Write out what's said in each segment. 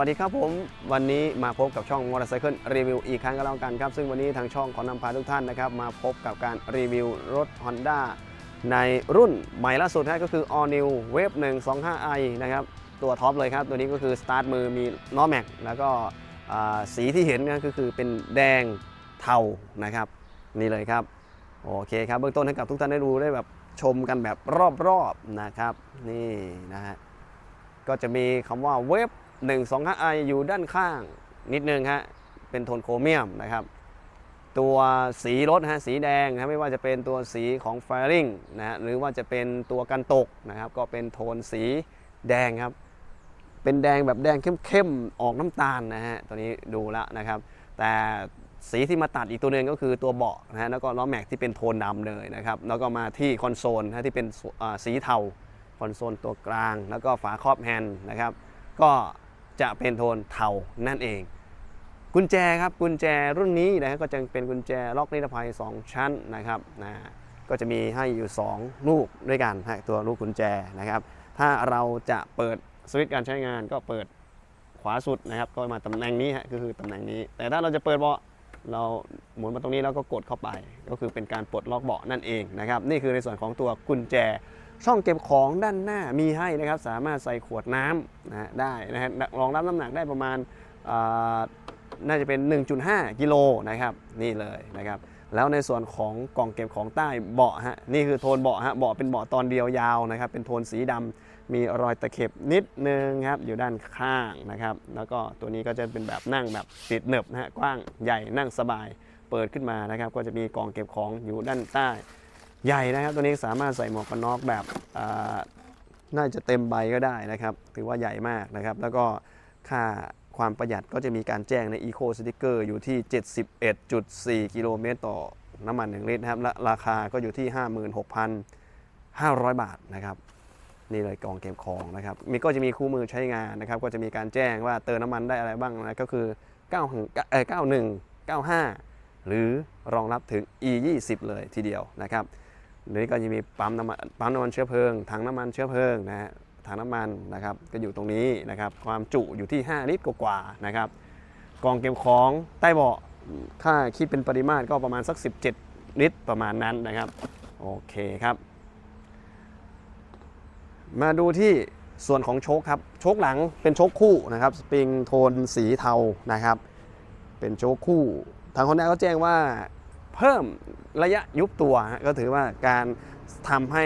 วัสดีครับผม วันนี้มาพบกับช่องมอเตอร์ไซค์รีวิวอีกครั้งก็แล้วกันครับ ซึ่งวันนี้ทางช่องขอนำพาทุกท่านนะครับ มาพบกับการรีวิวรถ Honda ในรุ่นใหม่ล่าสุดนะก็คือ All New Wave 125i นะครับ ตัวท็อปเลยครับ ตัวนี้ก็คือสตาร์ทมือมีล้อแม็ก แล้วก็สีที่เห็นก็คือเป็นแดงเทานะครับ นี่เลยครับ โอเคครับเบื้องต้นให้กับทุกท่านได้ดูได้แบบชมกันแบบรอบๆนะครับ นี่นะฮะก็จะมีคำว่าเว็ บ 125i อยู่ด้านข้างนิดนึงฮะเป็นโทนโครเมียมนะครับ ตัวสีรถฮะสีแดงนะไม่ว่าจะเป็นตัวสีของไฟริงนะฮะหรือว่าจะเป็นตัวกันตกนะครับ ก็เป็นโทนสีแดงครับ เป็นแดงแบบแดงเข้มๆออกน้ำตาลนะฮะตัวนี้ดูแล้วนะครับ แต่สีที่มาตัดอีกตัวหนึ่งก็คือตัวเบาะนะฮะแล้วก็ล้อแม็กที่เป็นโทนดำเลยนะครับ แล้วก็มาที่คอนโซลนะที่เป็นสีเทาคอนโซลตัวกลาง แล้วก็ฝาครอบแฮนด์นะครับ ก็ จะเป็นโทนเทานั่นเอง กุญแจครับกุญแจรุ่นนี้นะก็จะเป็นกุญแจล็อกนิรภัย 2 ชั้นนะครับนะก็จะมีให้อยู่ 2 ลูกด้วยกันตัวลูกกุญแจนะครับ ถ้าเราจะเปิดสวิตช์การใช้งานก็เปิดขวาสุดนะครับก็มาตำแหน่งนี้ฮะก็คือตำแหน่งนี้ แต่ถ้าเราจะเปิดเบาะเราหมุนมาตรงนี้แล้วก็กดเข้าไป ก็คือเป็นการปลดล็อกเบาะนั่นเองนะครับ นี่คือในส่วนของตัวกุญแจ ช่องเก็บของด้านหน้ามีให้นะครับ สามารถใส่ขวดน้ำนะได้นะฮะรองรับน้ำหนักได้ประมาณน่าจะเป็น 1.5 กิโลนะครับนี่เลยนะครับแล้วในส่วนของกล่องเก็บของใต้เบาะฮะนี่คือโทนเบาะฮะเบาะเป็นเบาะตอนเดียวยาวนะครับเป็นโทนสีดำมีรอยตะเข็บนิดนึงครับอยู่ด้านข้างนะครับแล้วก็ตัวนี้ก็จะเป็นแบบนั่งแบบติดเหนบนะฮะกว้างใหญ่นั่งสบาย เปิดขึ้นมานะครับ ก็จะมีกล่องเก็บของอยู่ด้านใต้ ใหญ่นะครับ ตัวนี้สามารถใส่หมวกกันน็อกแบบน่าจะเต็มใบก็ได้นะครับ ถือว่าใหญ่มากนะครับ แล้วก็ค่าความประหยัดก็จะมีการแจ้งใน Eco Sticker อยู่ที่ 71.4 กิโลเมตรต่อน้ำมัน 1 ลิตรนะครับและราคาก็อยู่ที่ 56,500 บาทนะครับ นี่เลยกองเก็บของนะครับ มีก็จะมีคู่มือใช้งานนะครับ ก็จะมีการแจ้งว่าเติมน้ำมันได้อะไรบ้างนะ ก็คือ9ถึงเอ่อ91 95 หรือรองรับถึง E 20 เลยทีเดียวนะครับ หรือก็จะมีปั๊มน้ำมันปั๊มน้ำมันเชื้อเพลิงถังน้ำมันเชื้อเพลิงนะฮะถังน้ำมันนะครับก็อยู่ตรงนี้นะครับความจุอยู่ที่ 5 ลิตรกว่าๆนะครับกองเก็บของใต้เบาะค่าคิดเป็นปริมาตรก็ประมาณสัก 17 ลิตรประมาณนั้นนะครับโอเคครับ มาดูที่ส่วนของโชคครับโชคหลังเป็นโชคคู่นะครับสปริงโทนสีเทานะครับเป็นโชคคู่ทางคอนด้าก็แจ้งว่า เพิ่มระยะยุบตัวก็ถือว่าการทำให้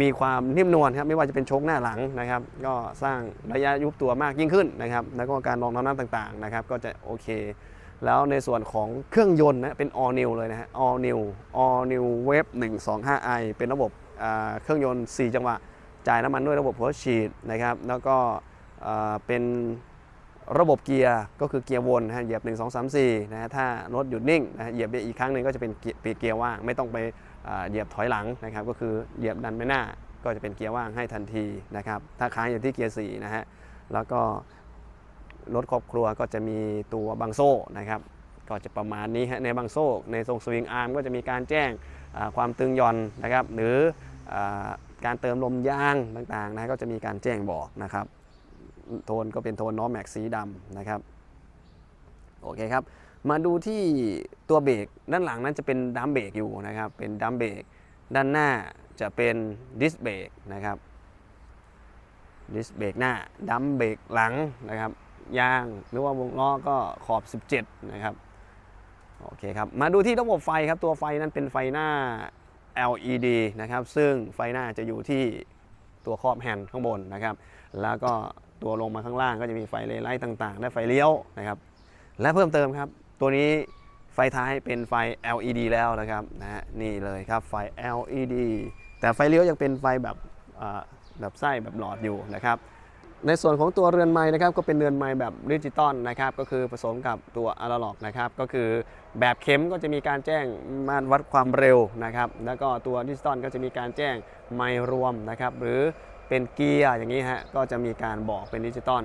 มีความนิ่มนวลครับไม่ว่าจะเป็นชคหน้าหลังนะครับ ก็สร้างระยะยุบตัวมากยิ่งขึ้นนะครับ แล้วก็การรองน้ำหนักต่างๆนะครับ ก็จะโอเค แล้วในส่วนของเครื่องยนต์นะเป็น all new เลยนะฮะ all new all new wave 125i เป็นระบบเครื่องยนต์ 4 จังหวะ จ่ายน้ำมันด้วยระบบหัวฉีดนะครับ แล้วก็เป็น ระบบเกียร์ก็คือเกียร์วนนะฮะเหยียบ 1 2 3 4นะฮะถ้ารถหยุดนิ่งนะฮะเหยียบอีกครั้งหนึ่งก็จะเป็นเกียร์เป็นเกียร์ว่าง ไม่ต้องไปเหยียบถอยหลังนะครับ ก็คือเหยียบดันไปหน้าก็จะเป็นเกียร์ว่างให้ทันทีนะครับ ถ้าค้างอยู่ที่เกียร์4นะฮะแล้วก็รถครอบครัวก็จะมีตัวบังโซ่นะครับ ก็จะประมาณนี้ฮะในบังโซ่ในทรงสวิงอาร์มก็จะมีการแจ้งความตึงหย่อนนะครับ หรือการเติมลมยางต่างๆนะก็จะมีการแจ้งบอกนะครับ โทนก็เป็นโทนน้อแม็กสีดำนะครับโอเคครับมาดูที่ตัวเบรกด้านหลังนั้นจะเป็นดัมเบรกอยู่นะครับ เป็นดัมเบรกด้านหน้าจะเป็นดิสเบรกนะครับดิสเบรกหน้าดัมเบรกหลังนะครับยางหรือว่าวงล้อก็ขอบ 17 นะครับโอเคครับมาดูที่ระบบไฟครับตัวไฟนั้นเป็นไฟหน้า LED นะครับ ซึ่งไฟหน้าจะอยู่ที่ตัวครอบแฮนด์ข้างบนนะครับ แล้วก็ ตัวลงมาข้างล่างก็จะมีไฟเลไลท์ต่างๆ และไฟเลี้ยวนะครับ และเพิ่มเติมครับ ตัวนี้ไฟท้ายเป็นไฟ LED แล้วนะครับนะนี่เลยครับไฟ LED แต่ไฟเลี้ยวยังเป็นไฟแบบแบบไส้แบบหลอดอยู่นะครับ ในส่วนของตัวเรือนไม้นะครับก็เป็นเรือนไม้แบบดิจิตอลนะครับก็คือผสมกับตัวอะนาล็อกนะครับก็คือแบบเข็มก็จะมีการแจ้งมาตรวัดความเร็วนะครับแล้วก็ตัวดิจิตอลก็จะมีการแจ้งไมล์รวมนะครับหรือ เป็นเกียร์อย่างนี้ฮะก็จะมีการบอกเป็นดิจิตอล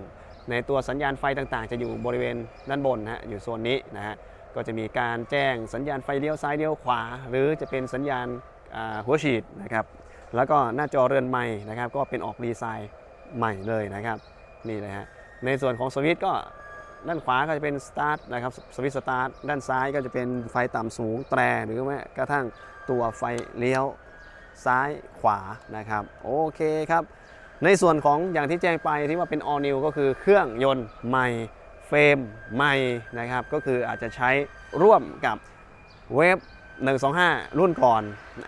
ในตัวสัญญาณไฟต่างๆ จะอยู่บริเวณด้านบนนะฮะอยู่โซนนี้นะฮะก็จะมีการแจ้งสัญญาณไฟเลี้ยวซ้ายเลี้ยวขวา หรือจะเป็นสัญญาณหัวฉีดนะครับแล้วก็หน้าจอเรือนไม้นะครับก็เป็นออกดีไซน์ใหม่เลยนะครับนี่เลยฮะในส่วนของสวิตช์ก็ด้านขวาก็จะเป็นสตาร์ทนะครับสวิตช์สตาร์ทด้านซ้ายก็จะเป็นไฟต่ำสูงแตรหรือแม้กระทั่งตัวไฟเลี้ยว ซ้ายขวานะครับโอเคครับ ในส่วนของอย่างที่แจ้งไปที่ว่าเป็น all new ก็คือเครื่องยนต์ใหม่เฟรมใหม่นะครับ ก็คืออาจจะใช้ร่วมกับเวฟ125 รุ่นก่อน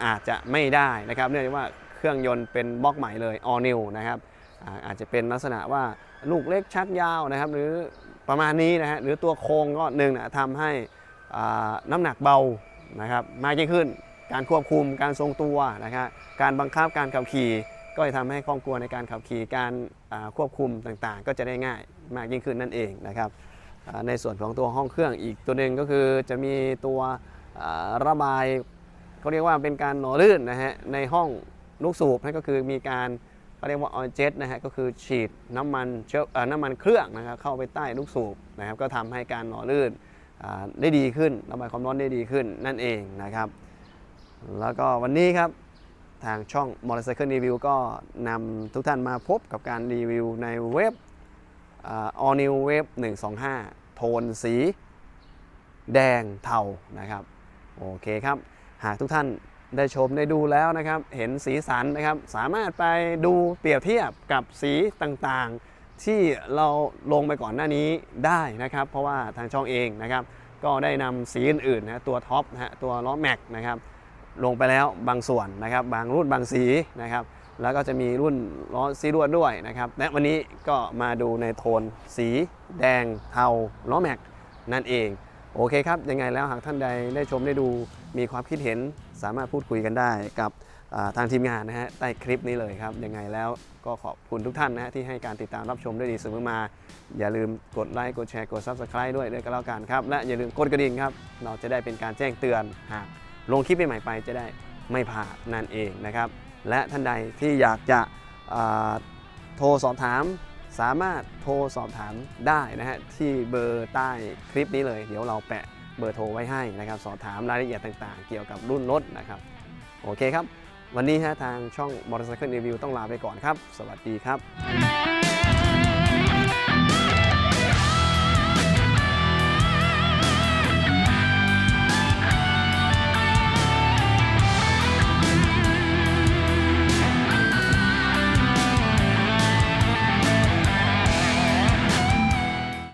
อาจจะไม่ได้นะครับ เนื่องจากว่าเครื่องยนต์เป็นบล็อกใหม่เลย all new นะครับอาจจะเป็นลักษณะว่าลูกเล็กชักยาวนะครับ หรือประมาณนี้นะฮะหรือตัวโครงก็หนึ่งนะทำให้น้ำหนักเบานะครับมากยิ่งขึ้น การควบคุมการทรงตัวนะครับการบังคับการขับขี่ ก็จะทำให้คล่องตัวในการขับขี่การควบคุมต่างๆ ก็จะได้ง่ายมากยิ่งขึ้นนั่นเองนะครับในส่วนของตัวห้องเครื่องอีกตัวหนึ่งก็คือจะมีตัวระบายเขาเรียกว่าเป็นการหล่อลื่นนะฮะในห้องลูกสูบนั่นก็คือมีการเขาเรียกว่าออยเจ็ตนะฮะก็คือฉีดน้ำมันเชื้อเอ่อน้ำมันเครื่องนะครับเข้าไปใต้ลูกสูบนะครับก็ทำให้การหล่อลื่นได้ดีขึ้นระบายความร้อนได้ดีขึ้นนั่นเองนะครับ แล้วก็วันนี้ครับทางช่อง Motorcycle Review ก็นำทุกท่านมาพบกับการรีวิวในเว็บ All New Wave 125 โทนสี แดงเทานะครับโอเคครับ หากทุกท่านได้ชมได้ดูแล้วนะครับ เห็นสีสันนะครับ สามารถไปดูเปรียบเทียบกับสีต่างๆ ที่เราลงไปก่อนหน้านี้ได้นะครับ เพราะว่าทางช่องเองนะครับ ก็ได้นำสีอื่นๆนะตัวท็อปนะฮะตัวล้อแม็กนะครับ ลงไปแล้วบางส่วนนะครับ บางรุ่นบางสีนะครับ แล้วก็จะมีรุ่นล้อซีรวดด้วยนะครับ และวันนี้ก็มาดูในโทนสีแดงเทาล้อแม็กนั่นเอง โอเคครับ ยังไงแล้วหากท่านใดได้ชมได้ดูมีความคิดเห็นสามารถพูดคุยกันได้กับทางทีมงานนะฮะใต้คลิปนี้เลยครับ ยังไงแล้วก็ขอบคุณทุกท่านนะฮะที่ให้การติดตามรับชมด้วยดีเสมอมา อย่าลืมกดไลค์กดแชร์กด Subscribe ด้วยด้วยก็แล้วกันครับ และอย่าลืมกดกระดิ่งครับ เราจะได้เป็นการแจ้งเตือนหาก ลงคลิปใหม่ไปจะได้ไม่พลาดนั่นเองนะครับ และท่านใดที่อยากจะโทรสอบถาม สามารถโทรสอบถามได้นะฮะที่เบอร์ใต้คลิปนี้เลย เดี๋ยวเราแปะเบอร์โทรไว้ให้นะครับ สอบถามรายละเอียดต่างๆ เกี่ยวกับรุ่นรถนะครับ โอเคครับ วันนี้ฮะทางช่อง Motorcycle Review ต้องลาไปก่อนครับ สวัสดีครับ